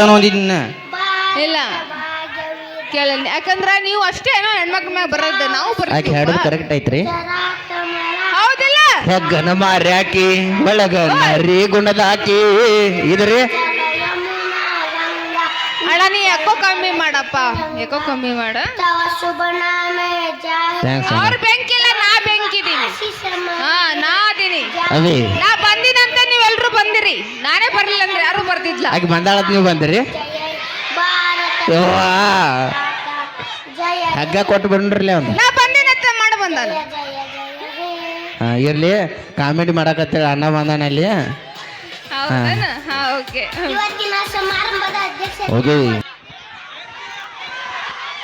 ಅನ್ನೋದಿನ್ನ ಇಲ್ಲ. ಕೇಳ ಯಾಕಂದ್ರೆ ನೀವು ಅಷ್ಟೇ ಏನೋ ಹೆಣ್ಮಕ್ಳ ಮ್ಯಾಗ ಬರೋದು. ನಾವು ಆಕೆ ಹೇಳೋದು ಬರ್ತೀವಿ ಕರೆಕ್ಟ್ ಐತ್ರಿ? ಹೌದಿಲ್ಲ. ಹೆಗ್ಗನ ಮಾರ್ಯಾಕಿ ಒಳಗ ನರಿ ಗುಣದ ಹಾಕಿ ಇದ್ರಿ ಅಣ್ಣ ನೀ ಯಾಕೋ ಕಮ್ಮಿ ಮಾಡಪ್ಪ. ಯಾಕೋ ಕಮ್ಮಿ ಮಾಡ. ಥ್ಯಾಂಕ್ಸ್ ಅವ್ರ ಬೆಂಕಿಲ್ಲ ನಾ ಬೆಂಕಿದೀನಿ. ಹಾ ನಾ ಅದೀನಿ ಅದೇ. ನಾ ಬಂದಿನಂತ ನೀವೆಲ್ರು ಬಂದಿರಿ ನಾನೇ ಬರ್ಲಿಲ್ಲ ಅಂದ್ರೆ ಬರ್ತಿದ್ಲ ಆಕೆ ಬಂದಾಳತ್ ನೀವು ಬಂದಿರಿ? ಹಗ್ಗ ಕೊಟ್ಟು ಬಂದ್ರಲ್ಲ ಒಂದು ನಾ ಬಂದಿನಂತ ಮಾಡ ಬಂದಾನ. ಹಾ, ಇರ್ಲಿ. ಕಾಮಿಡಿ ಮಾಡಕತ್ತೇಳಿ ಅಣ್ಣ ಬಂದಾನ ಅಲ್ಲಿ ಹೌದನ? ಹಾ ಓಕೆ.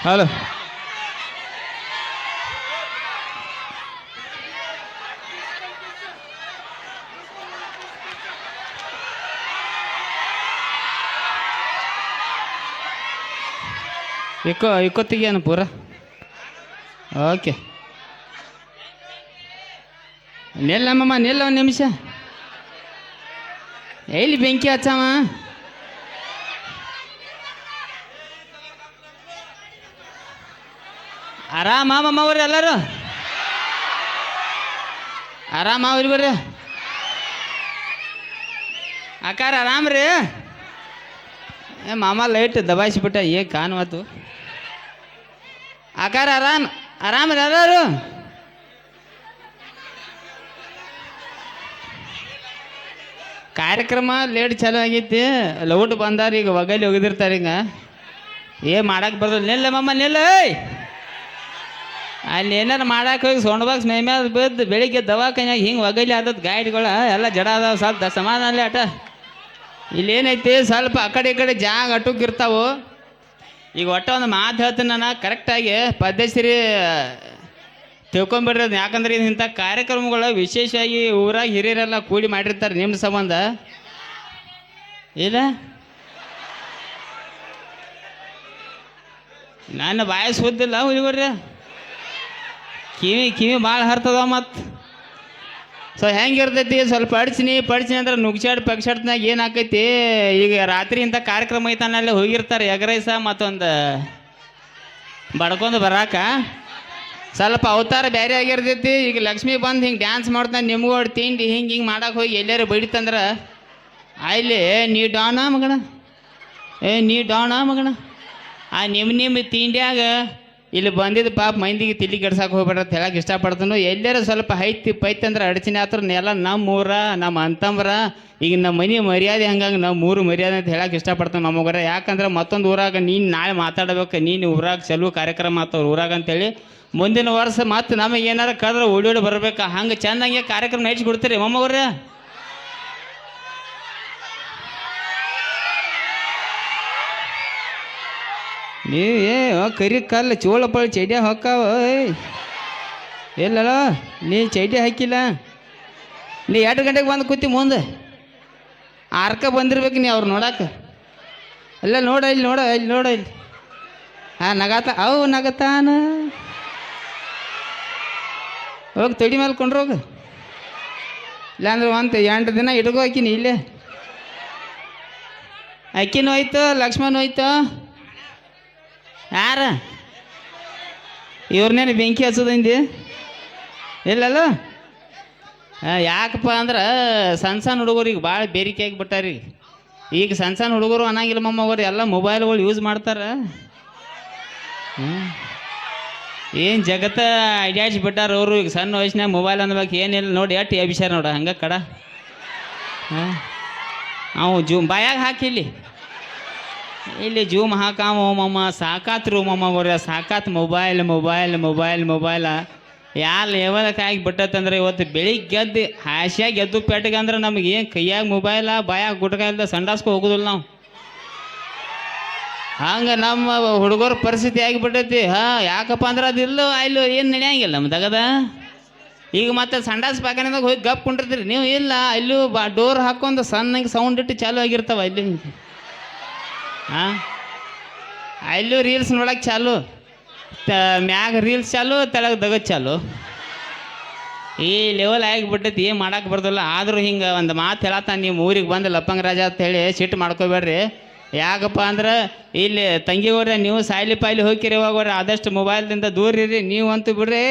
ಹಲೋ. ಇಕ್ಕೋ ಇಕ್ಕೊತ್ತಿಗೇನು ಪೂರ. ಓಕೆ. ನಿಲ್ಲಮ್ಮಮ್ಮ ನಿಲ್ಲ ಒಂದು ನಿಮಿಷ. ಎಲ್ಲಿ ಬೆಂಕಿ ಹಚ್ಚಮ್ಮ ಆರಾಮಮ್ಮ ಅವ್ರಿ ಎಲ್ಲರೂ? ಆರಾಮ ಅವ್ರಿ ಬರ್ರಿ ಅಕ್ಕಾರ ಆರಾಮ ರೀ ಏ ಮಾಮ ಲೈಟ್ ದಬಾಯಿಸಿಬಿಟ್ಟ, ಏ ಕಾಣುವತ್ತು. ಅಕ್ಕಾರ ಆರಾಮ್ ಆರಾಮ ರೀ ಎಲ್ಲರೂ ಕಾರ್ಯಕ್ರಮ ಲೇಟ್ ಚಾಲೂ ಆಗೈತಿ ಲೌಟ್ ಬಂದಾರ ಈಗ ಒಗಲಿ ಒಗದಿರ್ತಾರೆ ಈಗ. ಏ ಮಾಡಕ್ಕೆ ಬರೋದಿಲ್ಲ ನಿಲ್ಲ ಮಮ್ಮ ನಿಲ್ಲ ಅಲ್ಲಿ ಏನಾರು ಮಾಡಕ್ಕೆ ಹೋಗಿ ಸೊಂಡ್ ಬಾಕ್ಸ್ ಮೈ ಬಿದ್ದು ಬೆಳಿಗ್ಗೆ ದವಾಖಾನ್ಯಾಗ ಹಿಂಗೆ ಒಗಲಿ ಆದದ್ದು ಗಾಡಿಗಳ ಎಲ್ಲ ಜಡ ಅದಾವ, ಸ್ವಲ್ಪ ಸಮಾನ ಅಲ್ಲೇ ಆಟ. ಇಲ್ಲೇನೈತಿ, ಸ್ವಲ್ಪ ಆ ಕಡೆ ಈ ಕಡೆ ಜಾಗ ಅಟುಕಿರ್ತಾವು ಈಗ ಒಟ್ಟ ಒಂದು ಮಾತು ಹೇಳ್ತೀನಿ ನಾನು. ಕರೆಕ್ಟಾಗಿ ಪದ್ಧತಿರಿ ತಿಳ್ಕೊಂಬಿಡ್ರಿ. ಯಾಕಂದ್ರೆ ಇಂಥ ಕಾರ್ಯಕ್ರಮಗಳು ವಿಶೇಷವಾಗಿ ಊರಾಗ ಹಿರಿಯರೆಲ್ಲ ಕೂಡಿ ಮಾಡಿರ್ತಾರೆ ನಿಮ್ಮ ಸಂಬಂಧ. ಇಲ್ಲ? ನನ್ನ ಬಾಯ ಸುದ್ದಿಲ್ಲ ಹುಲಿಗರ್ರಿ. ಕಿವಿ ಕಿವಿ ಭಾಳ ಹರ್ತದ ಮತ್ತು. ಸೊ ಹೆಂಗಿರ್ತೈತಿ? ಸ್ವಲ್ಪ ಅಡ್ಸಿನಿ, ಪಡ್ಸಿನಿ ಅಂದ್ರೆ ನುಗ್ಸಾಡ್ ಪಗ್ಸಾಡ್ನಾಗ ಏನು ಆಕೈತಿ? ಈಗ ರಾತ್ರಿ ಇಂಥ ಕಾರ್ಯಕ್ರಮ ಐತನಲ್ಲಿ ಹೋಗಿರ್ತಾರೆ ಎಗ್ರೈಸ ಮತ್ತೊಂದು ಬಡ್ಕೊಂಡು ಬರಾಕ. ಸ್ವಲ್ಪ ಅವತಾರ ಬೇರೆ ಆಗಿರ್ತೈತಿ. ಈಗ ಲಕ್ಷ್ಮಿ ಬಂದು ಹಿಂಗೆ ಡ್ಯಾನ್ಸ್ ಮಾಡ್ತಾನೆ, ನಿಮ್ಗೂ ತಿಂಡಿ ಹಿಂಗೆ ಹಿಂಗೆ ಮಾಡಕ್ಕೆ ಹೋಗಿ ಎಲ್ಲಾರು ಬೈಡಿತಂದ್ರೆ ಆಯ್ಲಿ ನೀ ಡಾನ ಮಗಣ ಏ, ನೀ ಡಾನ ಮಗಣ ಆ ನಿಮ್ಮ ನಿಮ್ಮ ತಿಂಡ್ಯಾಗ ಇಲ್ಲಿ ಬಂದಿದ್ದು ಪಾಪ ಮಂದಿಗೆ ತಿಳಿ ಕೆಡ್ಸಕ್ಕೆ ಹೋಗ್ಬೇಡ ಅಂತ ಹೇಳಕ್ಕೆ ಇಷ್ಟಪಡ್ತಾನು. ಎಲ್ಲರೂ ಸ್ವಲ್ಪ ಹೈತಿ ಪೈತಿ ಅಂದ್ರೆ ಅಡಚಿನ ಆತ್ರ. ನಮ್ಮ ಊರ ನಮ್ಮ ಅಂತಂಬ್ರ, ಈಗ ನಮ್ಮ ಮನೆ ಮರ್ಯಾದೆ ಹಂಗಂಗೆ ನಮ್ಮ ಊರು ಮರ್ಯಾದೆ ಅಂತ ಹೇಳಕ್ಕೆ ಇಷ್ಟಪಡ್ತಾನೆ ನಮಗರ ಯಾಕಂದ್ರೆ ಮತ್ತೊಂದು ಊರಾಗ ನೀನು ನಾಳೆ ಮಾತಾಡಬೇಕು, ನೀನು ಊರಾಗ ಚೆಲುವು ಕಾರ್ಯಕ್ರಮ ಆತವ್ರು ಊರಾಗ ಅಂತೇಳಿ ಮುಂದಿನ ವರ್ಷ ಮತ್ತೆ ನಮಗೆ ಏನಾರ ಕದ್ರೆ ಓಡಿ ಓಡಿ ಬರಬೇಕು. ಹಂಗೆ ಚಂದಂಗೆ ಕಾರ್ಯಕ್ರಮ ಹೆಚ್ಚಿ ಕೊಡ್ತೀರಿ ಮೊಮ್ಮಗ್ರೆ ನೀ ಏ ಕರಿ ಕಲ್ಲು ಚೋಳಪ್ಪಳು ಪಳ ಚೈಡ್ಯ ಹೊಕ್ಕಾವ ಏಯ್. ಎಲ್ಲಲ್ಲ, ನೀ ಚೈಡ್ಯ ಹಾಕಿಲ್ಲ? ನೀ ಎರಡು ಗಂಟೆಗೆ ಬಂದು ಕೂತಿ ಮುಂದೆ. ಆರ್ಕ ಬಂದಿರ್ಬೇಕು ನೀ ಅವ್ರು ನೋಡಕ್ಕೆ ಅಲ್ಲ, ನೋಡ, ಇಲ್ಲಿ ನೋಡ ಇಲ್ಲಿ ನೋಡ, ಇಲ್ಲಿ. ಹಾಂ ನಗಾತ, ಅವು ನಗತಾನ. ಹೋಗಿ ತಡಿ ಮೇಲೆ ಕೊಂಡ್ರೋಗ ಇಲ್ಲಾಂದ್ರೆ ಒಂದು ಎಂಟು ದಿನ ಇಟ್ಕೋ ಹಾಕಿನಿ ಇಲ್ಲೇ. ಅಕ್ಕಿನೂ ಹೋಯ್ತು, ಲಕ್ಷ್ಮಣ ಹೋಯ್ತು. ಯಾರ? ಇವ್ರನ್ನೇನು ಬೆಂಕಿ ಹಚ್ಚೋದಿಂದಿ ಇಲ್ಲಲ್ಲ? ಯಾಕಪ್ಪ ಅಂದ್ರೆ ಸಣ್ಣ ಸಣ್ಣ ಹುಡುಗರಿಗೆ ಭಾಳ ಬೇರಿಕೆ ಆಗಿಬಿಟ್ಟಾರಿ. ಈಗ ಸಣ್ಣ ಸಣ್ಣ ಹುಡುಗರು ಅನ್ನಂಗಿಲ್ಲ ಮಮ್ಮವ್ರು ಎಲ್ಲ ಮೊಬೈಲ್ಗಳು ಯೂಸ್ ಮಾಡ್ತಾರೆ. ಏನು ಜಗತ್ತ ಐಡಿಯಾಡ್ಸಿ ಬಿಟ್ಟಾರ ಅವರು, ಈಗ ಸಣ್ಣ ವಯಸ್ಸಿನಾಗ ಮೊಬೈಲ್ ಅನ್ಬೇಕು ಏನಿಲ್ಲ ನೋಡಿ ಎಷ್ಟು ಎಬಿಸ್ಯಾರ ನೋಡ, ಹಂಗೆ ಕಡ. ಹಾಂ ಅವು ಜೂ ಬಾಯಾಗ ಹಾಕಿಲ್ಲಿ ಇಲ್ಲಿ ಜೂಮ್ ಮಹಾಕಾಮ ಮಮ್ಮ ರೂಮ್ ಮಮ್ಮ ಅವ್ರ, ಸಾಕಾತ್ ಮೊಬೈಲ್ ಮೊಬೈಲ್ ಮೊಬೈಲ್ ಮೊಬೈಲ್. ಯಾ ಲೆವೆಲಕ್ಕೆ ಆಗಿ ಬಿಟ್ಟತ್ತಂದ್ರೆ ಇವತ್ತು ಬೆಳಿಗ್ಗೆ ಗೆದ್ದು, ಹಾಸ್ಯಾಗ ಎದ್ದು ಪೆಟ್ಟಿಗೆ ಅಂದ್ರೆ ನಮಗೆ ಏನು ಕೈಯಾಗ ಮೊಬೈಲ, ಬಾಯಾಗ ಗುಟ್ಕ ಇಲ್ದ ಸಂಡಾಸ್ಕೊ ಹೋಗುದಿಲ್ಲ ನಾವು. ಹಂಗೆ ನಮ್ಮ ಹುಡುಗರ ಪರಿಸ್ಥಿತಿ ಆಗಿಬಿಟ್ಟೈತಿ. ಹಾಂ, ಯಾಕಪ್ಪ ಅಂದ್ರೆ ಅದಿಲ್ಲ ಅಲ್ಲೂ ಏನು ನಡೆಯಂಗಿಲ್ಲ ನಮ್ಮ ತಗದ. ಈಗ ಮತ್ತೆ ಸಂಡಾಸ್ ಪಾಕನದಾಗ ಹೋಗಿ ಗಪ್ ಕುಂಡಿರ್ತೀರಿ. ನೀವು ಇಲ್ಲ ಅಲ್ಲೂ ಬಾ, ಡೋರ್ ಹಾಕೊಂಡು ಸಣ್ಣಗೆ ಸೌಂಡ್ ಇಟ್ಟು ಚಾಲು ಆಗಿರ್ತಾವ ಅಲ್ಲಿ ಹಾಂ ಅಲ್ಲೂ ರೀಲ್ಸ್ ನೋಡಕ್ಕೆ ಚಾಲು. ತ, ಮ್ಯಾಗ ರೀಲ್ಸ್ ಚಾಲು, ತೆಳಗೆ ದಗದ್ ಚಾಲು. ಈ ಲೆವೆಲ್ ಆಗಿಬಿಟ್ಟೈತಿ, ಏನು ಮಾಡೋಕ್ಕೆ ಬರ್ದಲ್ಲ ಆದರೂ ಹಿಂಗೆ ಒಂದು ಮಾತು ಹೇಳತ್ತ ನಿಮ್ಮ ಊರಿಗೆ ಬಂದು ಲಪ್ಪಂಗ ರಾಜ ಅಂತ ಹೇಳಿ ಸಿಟ್ಟು ಮಾಡ್ಕೋಬೇಡ್ರಿ. ಯಾಕಪ್ಪ ಅಂದ್ರೆ ಇಲ್ಲಿ ತಂಗಿಗೋರೆ ನೀವು ಸಾಯ್ಲಿ ಪಾಯ್ಲಿ ಹೋಗಿರಿ ಇವಾಗ ಆದಷ್ಟು ಮೊಬೈಲ್ದಿಂದ ದೂರ ಇರಿ ನೀವು ಅಂತೂ ಬಿಡ್ರಿ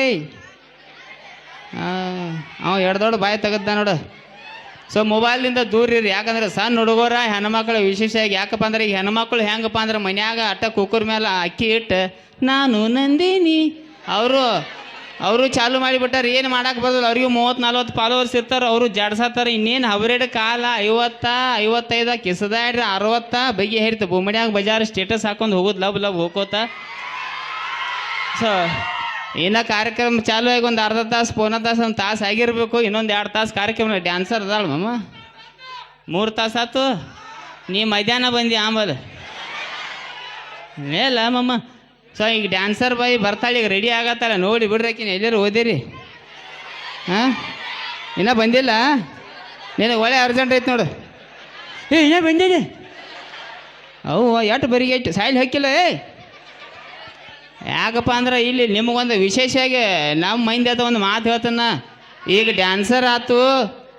ಅವ ಎರಡು ದೊಡ್ಡ ಬಾಯಿ ತೆಗದ್ದ ನೋಡು. ಸೊ ಮೊಬೈಲ್ನಿಂದ ದೂರ ಇರಿ ಯಾಕಂದ್ರೆ ಸಣ್ಣ ಹುಡುಗರ ಹೆಣ್ಮಕ್ಳು ವಿಶೇಷವಾಗಿ ಯಾಕಪ್ಪ ಅಂದ್ರೆ ಈಗ ಹೆಣ್ಮಕ್ಳು ಹೆಂಗಪ್ಪ ಅಂದ್ರೆ ಮನ್ಯಾಗ ಅಟ್ಟ ಕುಕ್ಕರ್ ಮೇಲೆ ಅಕ್ಕಿ ಇಟ್ಟು ನಾನು ನಂದಿನಿ. ಅವರು ಅವರು ಚಾಲು ಮಾಡಿಬಿಟ್ಟಾರೆ. ಏನು ಮಾಡಕ್ಕೆ ಬರೋದಿಲ್ಲ ಅವ್ರಿಗೆ ಮೂವತ್ತು ನಲ್ವತ್ತು ಫಾಲೋವರ್ಸ್ ಇರ್ತಾರೆ. ಅವರು ಜಡ್ಸತ್ತಾರ. ಇನ್ನೇನು ಅವ್ರೆಡ್ ಕಾಲ, ಐವತ್ತ, ಐವತ್ತೈದ, ಕಿಸದಾಡ್ರಿ, ಅರವತ್ತ ಬಗೆ ಹೇರ್ತ. ಬೊಮ್ಮಡ್ಯಾಗ ಬಜಾರ್ ಸ್ಟೇಟಸ್ ಹಾಕೊಂಡು ಹೋಗೋದು ಲವ್ ಲಬ್ ಹೋಗೋತ ಸೊ ಇನ್ನ ಕಾರ್ಯಕ್ರಮ ಚಾಲು ಆಗಿ ಒಂದು ಅರ್ಧ ತಾಸು, ಪೋನ ತಾಸು, ಒಂದು ತಾಸು ಆಗಿರಬೇಕು. ಇನ್ನೊಂದು ಎರಡು ತಾಸು ಕಾರ್ಯಕ್ರಮ ಡ್ಯಾನ್ಸರ್ ಅದಾಳ ಮಮ್ಮ ಮೂರು ತಾಸು ಆತು. ನೀ ಮಧ್ಯಾಹ್ನ ಬಂದಿ ಆಮೇಲೆ. ಇಲ್ಲ ಮಮ್ಮ ಸೊ ಈಗ ಡ್ಯಾನ್ಸರ್ ಬಾಯಿ ಬರ್ತಾಳೆ, ಈಗ ರೆಡಿ ಆಗತ್ತಲ್ಲ ನೋಡಿ ಬಿಡ್ರಕಿನ ಎಲ್ಲರೂ ಓದಿರಿ. ಹಾಂ? ಇನ್ನೂ ಬಂದಿಲ್ಲ? ನಿನಗೆ ಒಳ್ಳೆ ಅರ್ಜೆಂಟ್ ಐತೆ ನೋಡು. ಏ, ಇನ್ನೂ ಬಂದಿದೆ ಅವು ಎಷ್ಟು ಬರಿಗೆ ಇಟ್ಟು ಸಾಯಿಲ್ ಹಾಕಿಲ್ಲ ಏ ಯಾಕಪ್ಪ ಅಂದ್ರೆ ಇಲ್ಲಿ ನಿಮಗೊಂದು ವಿಶೇಷವಾಗಿ ನಮ್ಮ ಮೈಂದ ಒಂದು ಮಾತು ಹೇಳ್ತಾನ. ಈಗ ಡ್ಯಾನ್ಸರ್ ಆಯ್ತು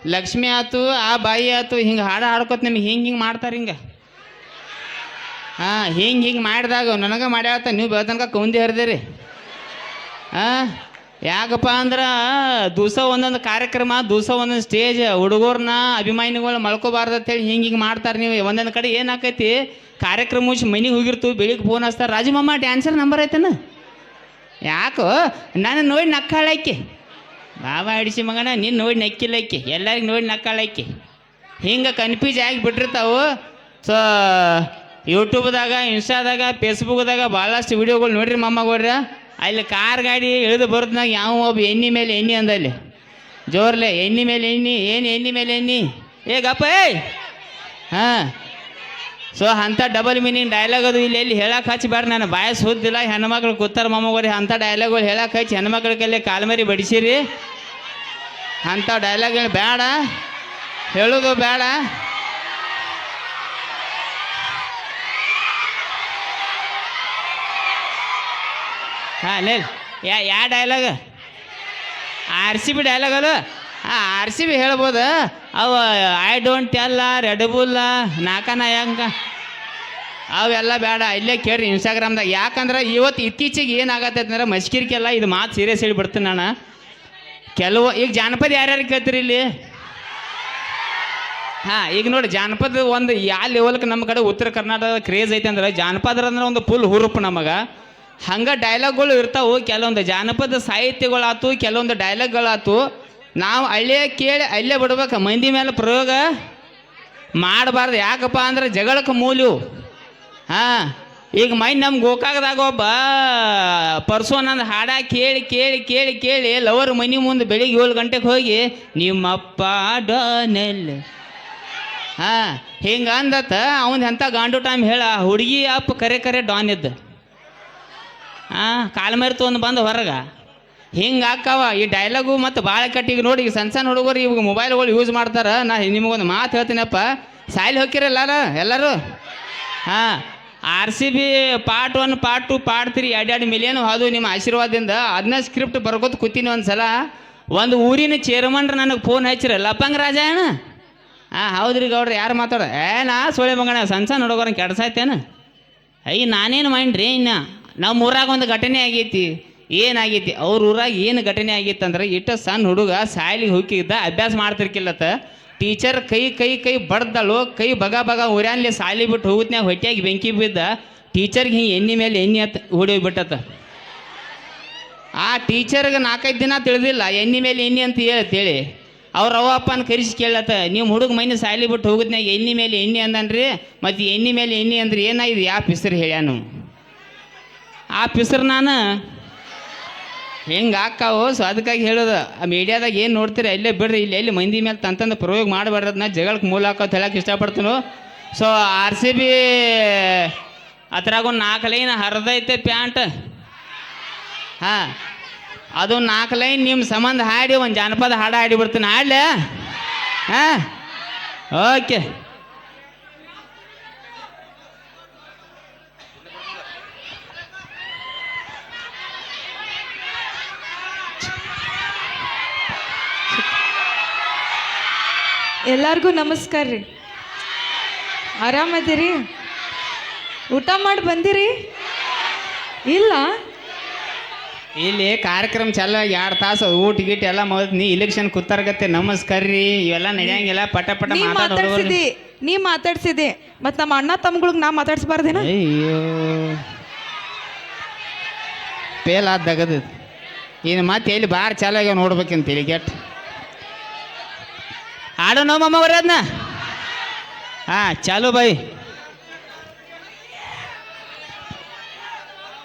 ಲಕ್ಷ್ಮಿ ಆಯ್ತು ಆ ಬಾಯಿ ಆಯ್ತು ಹಿಂಗೆ ಹಾಡು ಹಾಡ್ಕೊತ ನಿಮ್ಗೆ ಹಿಂಗೆ ಹಿಂಗೆ ಮಾಡ್ತಾರೆ ಹಿಂಗೆ. ಹಾಂ, ಹಿಂಗೆ ಹಿಂಗೆ ಮಾಡಿದಾಗ ನನಗೆ ಮಾಡ್ಯಾತ ನೀವು ಬೆಳ್ತನಕ ಕೌಂದಿ ಹರಿದಿರಿ. ಹಾಂ, ಯಾಕಪ್ಪ ಅಂದ್ರೆ ದಿವಸ ಒಂದೊಂದು ಕಾರ್ಯಕ್ರಮ, ದಿವಸ ಒಂದೊಂದು ಸ್ಟೇಜ್ ಹುಡುಗರನ್ನ ಅಭಿಮಾನಿಗಳು ಮಳ್ಕೋಬಾರ್ದು ಅಂತೇಳಿ ಹಿಂಗೆ ಹಿಂಗೆ ಮಾಡ್ತಾರೆ ನೀವು. ಒಂದೊಂದು ಕಡೆ ಏನಾಕೈತಿ ಕಾರ್ಯಕ್ರಮ ಮುಗಿಸಿ ಮನೆಗೆ ಹೋಗಿರ್ತು ಬೆಳಿಗ್ಗೆ ಫೋನ್ ಹಚ್ತಾರೆ, ರಾಜಮಮ್ಮ ಡ್ಯಾನ್ಸರ್ ನಂಬರ್ ಐತನ? ಯಾಕೋ? ನಾನು ನೋಡಿ ನಕ್ಕಾಳಕ್ಕೆ ಬಾಬಾ ಅಡಿಸಿ ಮಗನ, ನೀನು ನೋಡಿ ನಕ್ಕಿಲ್ಲ ಆಕಿ ಎಲ್ಲರಿಗೆ ನೋಡಿ ನಕ್ಕಾಳಕ್ಕೆ ಹಿಂಗೆ ಕನ್ಫ್ಯೂಸ್ ಆಗಿ ಬಿಟ್ಟಿರ್ತಾವು. ಸೊ ಯೂಟ್ಯೂಬ್ದಾಗ ಇನ್ಸ್ಟಾದಾಗ ಫೇಸ್ಬುಕ್ದಾಗ ಭಾಳಷ್ಟು ವಿಡಿಯೋಗಳು ನೋಡ್ರಿ ಗೋಡ್ರ. ಅಲ್ಲಿ ಕಾರ್ ಗಾಡಿ ಇಳಿದು ಬರೋದ್ನಾಗ ಯಾವ ಒಬ್ಬ ಎಣ್ಣೆ ಮೇಲೆ ಎಣ್ಣೆ ಅಂದಲ್ಲಿ. ಜೋರ್ಲೆ, ಎಣ್ಣೆ ಮೇಲೆ ಎಣ್ಣೆ, ಏನು ಎಣ್ಣೆ ಮೇಲೆ ಎಣ್ಣೆ? ಏ, ಗಪ್ಪ, ಏಯ್! ಹಾಂ. ಸೊ ಅಂಥ ಡಬಲ್ ಮೀನಿಂಗ್ ಡೈಲಾಗ್ ಅದು ಇಲ್ಲಿ ಎಲ್ಲಿ ಹೇಳಕ್ಕೆ ಹಚ್ಚಬೇಡ ನಾನು. ಬಾಯ ಸುದ್ದಿಲ್ಲ ಹೆಣ್ಮಕ್ಳು ಕೂತಾರ ಮೊಮ್ಮಗರಿ ಅಂಥ ಡೈಲಾಗ್ಗಳು ಹೇಳಕ್ಕೆ ಹಚ್ಚಿ ಹೆಣ್ಮಕ್ಳ ಕೈಲಿ ಕಾಲ್ಮರಿ ಬಡಿಸಿರಿ. ಅಂಥ ಡೈಲಾಗ್ಗಳು ಬೇಡ ಹೇಳೋದು ಬೇಡ ಹಾಂ nail yeah yeah dialogue R C B dialogue ಅದು? ಹಾಂ ಆರ್ ಸಿ ಬಿ ಹೇಳ್ಬೋದು. ಅವ ಐ ಡೋಂಟ್ ಎಲ್ಲ ರೆಡ್ ಬುಲ್ಲ ನಾಕನ ಹೆಂಗ ಅವೆಲ್ಲ ಬೇಡ, ಇಲ್ಲೇ ಕೇಳ್ರಿ ಇನ್ಸ್ಟಾಗ್ರಾಮ್ದಾಗ ಯಾಕಂದ್ರೆ ಇವತ್ತು ಇತ್ತೀಚೆಗೆ ಏನಾಗತ್ತೆ ಅಂದ್ರೆ ಮಸ್ಕಿರಿಕೆಲ್ಲ ಇದು ಮಾತು ಸೀರಿಯಸ್ ಹೇಳ್ಬಿಡ್ತೀನಿ ನಾನು. ಕೆಲವು, ಈಗ ಜಾನಪದ ಯಾರ್ಯಾರು ಕೇಳ್ತೀರಿ ಇಲ್ಲಿ? ಹಾಂ, ಈಗ ನೋಡಿ, ಜಾನಪದ ಒಂದು ಯಾವ ಲೆವೆಲ್ಗೆ ನಮ್ಮ ಕಡೆ ಉತ್ತರ ಕರ್ನಾಟಕದ ಕ್ರೇಜ್ ಐತೆ ಅಂದ್ರೆ ಜಾನಪದ ಅಂದ್ರೆ ಒಂದು ಫುಲ್ ಹುರುಪು ನಮಗೆ. ಹಂಗೆ ಡೈಲಾಗ್ಗಳು ಇರ್ತಾವು, ಕೆಲವೊಂದು ಜಾನಪದ ಸಾಹಿತ್ಯಗಳಾತು, ಕೆಲವೊಂದು ಡೈಲಾಗ್ಗಳಾತು ನಾವು ಅಲ್ಲೇ ಕೇಳಿ ಅಲ್ಲೇ ಬಿಡ್ಬೇಕು, ಮಂದಿ ಮೇಲೆ ಪ್ರಯೋಗ ಮಾಡಬಾರ್ದು. ಯಾಕಪ್ಪ ಅಂದ್ರೆ ಜಗಳಕ್ಕೆ ಮೂಲ್ಯವು. ಹಾಂ, ಈಗ ಮೈ ನಮ್ಮ ಗೋಕಾಕದಾಗ ಒಬ್ಬ ಪರ್ಸು ಅಂದ್ ಹಾಡ ಕೇಳಿ ಕೇಳಿ ಕೇಳಿ ಕೇಳಿ ಲವರ್ ಮನೆ ಮುಂದೆ ಬೆಳಿಗ್ಗೆ ಏಳು ಗಂಟೆಗೆ ಹೋಗಿ, ನಿಮ್ಮಪ್ಪ ಡಾನೆಲ್. ಹಾಂ, ಹಿಂಗ ಅಂದತ್ತ ಅವನು ಎಂಥ ಗಾಂಡು ಟೈಮ್ ಹೇಳ ಹುಡುಗಿ ಅಪ್ಪ ಕರೆ ಕರೆ ಡಾನ್ ಇದ್ದ ಹಾಂ ಕಾಲ್ಮೇರ್ ತೊಗೊಂಡು ಬಂದು ಹೊರಗೆ. ಹಿಂಗೆ ಹಾಕವ ಈ ಡೈಲಾಗು ಮತ್ತು ಭಾಳ ಕಟ್ಟಿಗೆ ನೋಡಿ ಈಗ ಸಣ್ಣ ಸಣ್ಣ ಹುಡುಗರು ಇವಾಗ ಮೊಬೈಲ್ಗಳು ಯೂಸ್ ಮಾಡ್ತಾರೆ, ನಾ ನಿಮಗೊಂದು ಮಾತು ಹೇಳ್ತೀನಪ್ಪ. ಸಾಯ್ಲಿ ಹೋಗಿರಲ್ಲ ಎಲ್ಲರೂ? ಹಾಂ R C B part one part two part three ಎರಡೆರಡು ಮಿಲಿಯನ್ ಅದು ನಿಮ್ಮ ಆಶೀರ್ವಾದದಿಂದ. ಅದನ್ನ ಸ್ಕ್ರಿಪ್ಟ್ ಬರ್ಕೋತ ಕೂತೀನಿ ಒಂದು ಸಲ ಒಂದು ಊರಿನ ಚೇರ್ಮನ್ರು ನನಗೆ ಫೋನ್ ಹಚ್ಚಿರ, ಲಪ್ಪಂಗ ರಾಜ ಅಣ್ಣ ಹಾಂ ಹೌದ್ರಿ ಗೌಡ್ರಿ, ಯಾರು ಮಾತಾಡ ಏ, ನಾ ಸೋಳೆ ಮಂಗಣ ಸಣ್ಣ ಸಣ್ಣ ಕೆಡ್ಸ ಐತೇನು ಅಯ್ಯ ನಾನೇನು ರೀ ಇನ್ನು? ನಮ್ಮ ಊರಾಗ ಒಂದು ಘಟನೆ ಆಗೈತಿ. ಏನಾಗೈತಿ ಅವ್ರ ಊರಾಗ ಏನು ಘಟನೆ ಆಗಿತ್ತಂದ್ರೆ ಅಂದ್ರೆ ಇಟ್ಟ ಸಣ್ಣ ಹುಡುಗ ಸಾಯ್ಲಿಗೆ ಹೋಗಿದ್ದ ಅಭ್ಯಾಸ ಮಾಡ್ತಿರ್ಕಿಲ್ಲತ್ತ ಟೀಚರ್ ಕೈ ಕೈ ಕೈ ಬಡ್ದಳು, ಕೈ ಬಗ ಬಗ ಉರ್ಯಾನ್ಲಿ ಸಾಲಿ ಬಿಟ್ಟು ಹೋಗುತ್ನ್ಯಾಗ ಹೊಟ್ಟೆಗೆ ಬೆಂಕಿ ಬಿದ್ದ ಟೀಚರ್ಗೆ ಹಿಂಗೆ ಎಣ್ಣೆ ಮೇಲೆ ಎಣ್ಣೆ ಓಡಿ ಹೊಡಿಯೋಗ್ಬಿಟ್ಟತ್ತ ಆ ಟೀಚರ್ಗೆ ನಾಲ್ಕೈದು ದಿನ ತಿಳಿದಿಲ್ಲ, ಎಣ್ಣೆ ಮೇಲೆ ಎಣ್ಣೆ ಅಂತ ಹೇಳಿ. ಅವ್ರ ಅವ್ವ ಅಪ್ಪನ ಕರೆಸಿ ಕೇಳತ್ತ, ನೀವು ಹುಡುಗ ಮೈನ ಸಾಲಿ ಬಿಟ್ಟು ಹೋಗುದ್ನಾಗ ಎಣ್ಣೆ ಮೇಲೆ ಎಣ್ಣೆ ಅಂದನ್ರಿ, ಮತ್ತು ಎಣ್ಣೆ ಮೇಲೆ ಎಣ್ಣೆ ಅಂದ್ರೆ ಏನಾಗಿದೆ ಯಾವ ಪಿಸರು, ಹೇಳ್ಯಾನು. ಆ ಪಿಸರು ನಾನು ಹೆಂಗೆ ಹಾಕಾವು ಸೊ ಅದಕ್ಕಾಗಿ ಹೇಳೋದು, ಆ ಮೀಡಿಯಾದಾಗ ಏನು ನೋಡ್ತೀರಿ, ಅಲ್ಲೇ ಬಿಡ್ರಿ, ಇಲ್ಲಿ ಎಲ್ಲಿ ಮಂದಿ ಮೇಲೆ ತಂತಂದು ಪ್ರಯೋಗ ಮಾಡಬಾರ್ದನ್ನ ಜಗಳಕ್ಕೆ ಮೂಲ ಹಾಕೋದು ಹೇಳಕ್ಕೆ ಇಷ್ಟಪಡ್ತೀನಿ. ಸೊ ಆರ್ ಸಿ ಬಿ ಅದ್ರಾಗ ಒಂದು ನಾಲ್ಕು ಲೈನ್ ಹರಿದೈತೆ ಪ್ಯಾಂಟ್. ಹಾಂ, ಅದು ನಾಲ್ಕು ಲೈನ್ ನಿಮ್ಮ ಸಂಬಂಧ ಹಾಡಿ, ಒಂದು ಜಾನಪದ ಹಾಡು ಹಾಡಿ ಬಿಡ್ತೀನಿ, ಹಾಡ್ಲೆ? ಹಾಂ, ಓಕೆ. ಎಲ್ಲರಿಗೂ ನಮಸ್ಕಾರ ರೀ. ಆರಾಮದಿರಿ? ಊಟ ಮಾಡಿ ಬಂದಿರಿ? ಇಲ್ಲ? ಇಲ್ಲಿ ಕಾರ್ಯಕ್ರಮ ಚಲ ಎರಡು ತಾಸು ಊಟ ಗೀಟ ಎಲ್ಲ ಮೊದಲು ನೀ ಇಲೆಕ್ಷನ್ ಕೂತಾರ್ಗತ್ತೆ ನಮಸ್ಕಾರ ರೀ. ಇವೆಲ್ಲ ನಡೆಯಂಗಿಲ್ಲ ಪಟ ಪಟ ನೀ ಮಾತಾಡ್ಸಿದಿ ನೀ ಮಾತಾಡ್ಸಿದಿ. ಮತ್ ನಮ್ಮ ಅಣ್ಣ ತಮ್ಮಗಳಿಗೆ ನಾ ಮಾತಾಡ್ಸ್ಬಾರ್ದೇನ? ಅಯ್ಯೋ. ಪೇಲ್ ಆದಗದು ಇನ್ನು ಮತ್ತೆ ಎಲ್ಲಿ ಭಾರಿ ಚಲೋ ಆಗ್ಯಾವ ನೋಡ್ಬೇಕಂತ ಇಲ್ಲಿ ಕೆಟ್ಟ. ಆಡೋ ನೋ ಮಮ್ಮ ಅವ್ರೆ ಅದನ್ನ ಹಾಂ, ಚಾಲು ಬೈ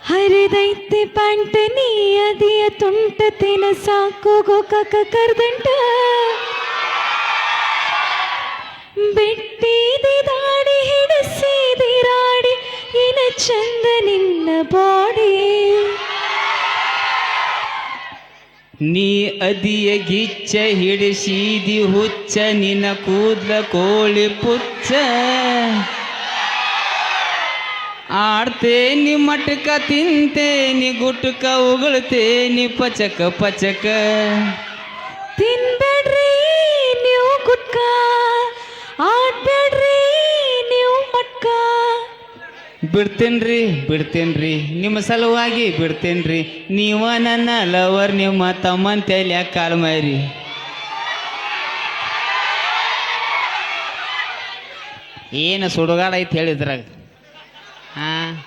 ಹರಿದೈತೆ ಪಂಟ, ನೀ ಅದಿಯ ತುಂಟತಿನ ಸಾಕು, ಗೋಕಾಕ ಕರ್ದಂಟ. ಬಿಟ್ಟಿದೆ ದಾಡಿ ಹಿಡಿಸಿದಿರಾಡಿ ಇನ ಚಂದ ನಿನ್ನ ಬಾಡಿ ನೀ ಅದಿಯ ಗಿಚ್ಚ ಹಿಡಿಸಿದಿ ಹುಚ್ಚ ನಿನ ಕೂದ್ಲ ಕೋಳಿ ಪುಚ್ಚ. ಆಡ್ತೇನಿ ಮಟಕ, ತಿಂತೇನಿ ಗುಟ್ಕ, ಉಗುಳ್ತೇನಿ ಪಚಕ ಪಚಕ. ತಿನ್ಬೇಡ್ರಿ ನೀವು ಗುಟ್ಕ. ಬಿಡ್ತೇನ್ರಿ ಬಿಡ್ತೇನ್ರಿ. ನಿಮ್ಮ ಸಲುವಾಗಿ ಬಿಡ್ತೇನ್ರಿ. ನೀವ ನನ್ನ ಲವರ್ ನಿಮ್ಮ ತಮ್ಮನ್ ಯಾಕೆ ಕಾಲ್ ಏನು ಸುಡುಗಾಡ ಐತೆ ಹೇಳಿದ್ರಾಗ ಹಾಂ?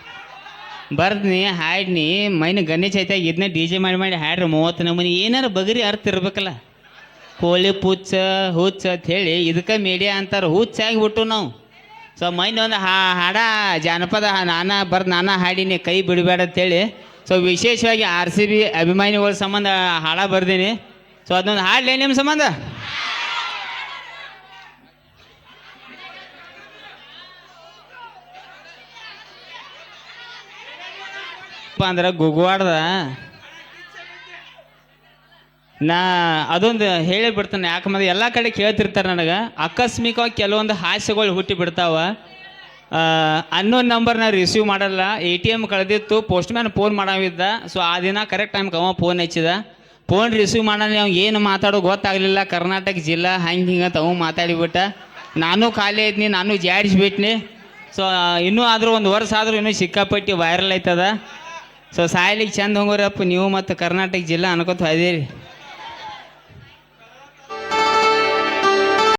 ಬರ್ದ್ನಿ, ಹಾಡ್ನಿ, ಮೈನ ಗಣೇಶ ಐತೆ ಇದನ್ನ ಡಿ ಜೆ ಮಾಡಿ ಮಾಡಿ ಹಾಡ್ರಿ, ಮೂವತ್ತು ನಮೂನಿ. ಏನಾರು ಬಗರಿ ಅರ್ಥ ಇರ್ಬೇಕಲ್ಲ. ಕೋಳಿ ಪುಚ್ಚ, ಹುಚ್ಚ ಅಂತ ಹೇಳಿ, ಇದಕ್ಕೆ ಮೀಡಿಯಾ ಅಂತಾರೆ ಹುಚ್ಚಾಗಿಬಿಟ್ಟು ನಾವು. ಸೊ ಮೈನ್ ಒಂದು ಹಾ, ಹಾಡ, ಜಾನಪದ, ನಾನ ಬರ್ದು ನಾನ ಹಾಡಿನಿ, ಕೈ ಬಿಡಬೇಡ ಅಂತೇಳಿ. ಸೊ ವಿಶೇಷವಾಗಿ ಆರ್ ಸಿ ಬಿ ಅಭಿಮಾನಿಗಳ ಸಂಬಂಧ ಹಾಡ ಬರ್ದೀನಿ. ಸೊ ಅದೊಂದು ಹಾಡ್ಲಿ ನಿಮ್ಮ ಸಂಬಂಧ? ಅಂದ್ರೆ ಗುಗ್ವಾಡ್ದ. ನಾ ಅದೊಂದು ಹೇಳಿ ಬಿಡ್ತಾನೆ. ಯಾಕಂದ್ರೆ ಎಲ್ಲ ಕಡೆ ಕೇಳ್ತಿರ್ತಾರೆ ನನಗೆ. ಆಕಸ್ಮಿಕವಾಗಿ ಕೆಲವೊಂದು ಹಾಸ್ಯಗಳು ಹುಟ್ಟಿ ಬಿಡ್ತಾವ. ಅನ್ನೋನ್ ನಂಬರ್ ನಾ ರಿಸೀವ್ ಮಾಡಲ್ಲ. ಎ ಟಿ ಎಂ ಕಳೆದಿತ್ತು. ಪೋಸ್ಟ್ ಮ್ಯಾನ್ ಫೋನ್ ಮಾಡಾವಿದ್ದ ಸೊ ಆ ದಿನ ಕರೆಕ್ಟ್ ಟೈಮ್ಗೆ ಅವ ಫೋನ್ ಹಚ್ಚಿದ. ಫೋನ್ ರಿಸೀವ್ ಮಾಡೋಣ ಅವ್ನು ಏನು ಮಾತಾಡೋ ಗೊತ್ತಾಗಲಿಲ್ಲ. ಕರ್ನಾಟಕ ಜಿಲ್ಲಾ ಹಂಗೆ ಹಿಂಗೆ ಅವ ಮಾತಾಡಿಬಿಟ್ಟ. ನಾನು ಖಾಲಿ ಇದ್ನಿ, ನಾನು ಜಾಡಿಸ್ಬಿಟ್ನಿ. ಸೊ ಇನ್ನೂ ಆದರೂ ಒಂದು ವರ್ಷ ಆದರೂ ಇನ್ನೂ ಸಿಕ್ಕಾಪಟ್ಟಿ ವೈರಲ್ ಆಯ್ತದ. ಸೊ ಸಾಯ್ಲಿಕ್ಕೆ ಚಂದ ಹೋಗೋರಪ್ಪ, ನೀವು ಮತ್ತು ಕರ್ನಾಟಕ ಜಿಲ್ಲಾ ಅನ್ಕೋತ ಹೋದಿರಿ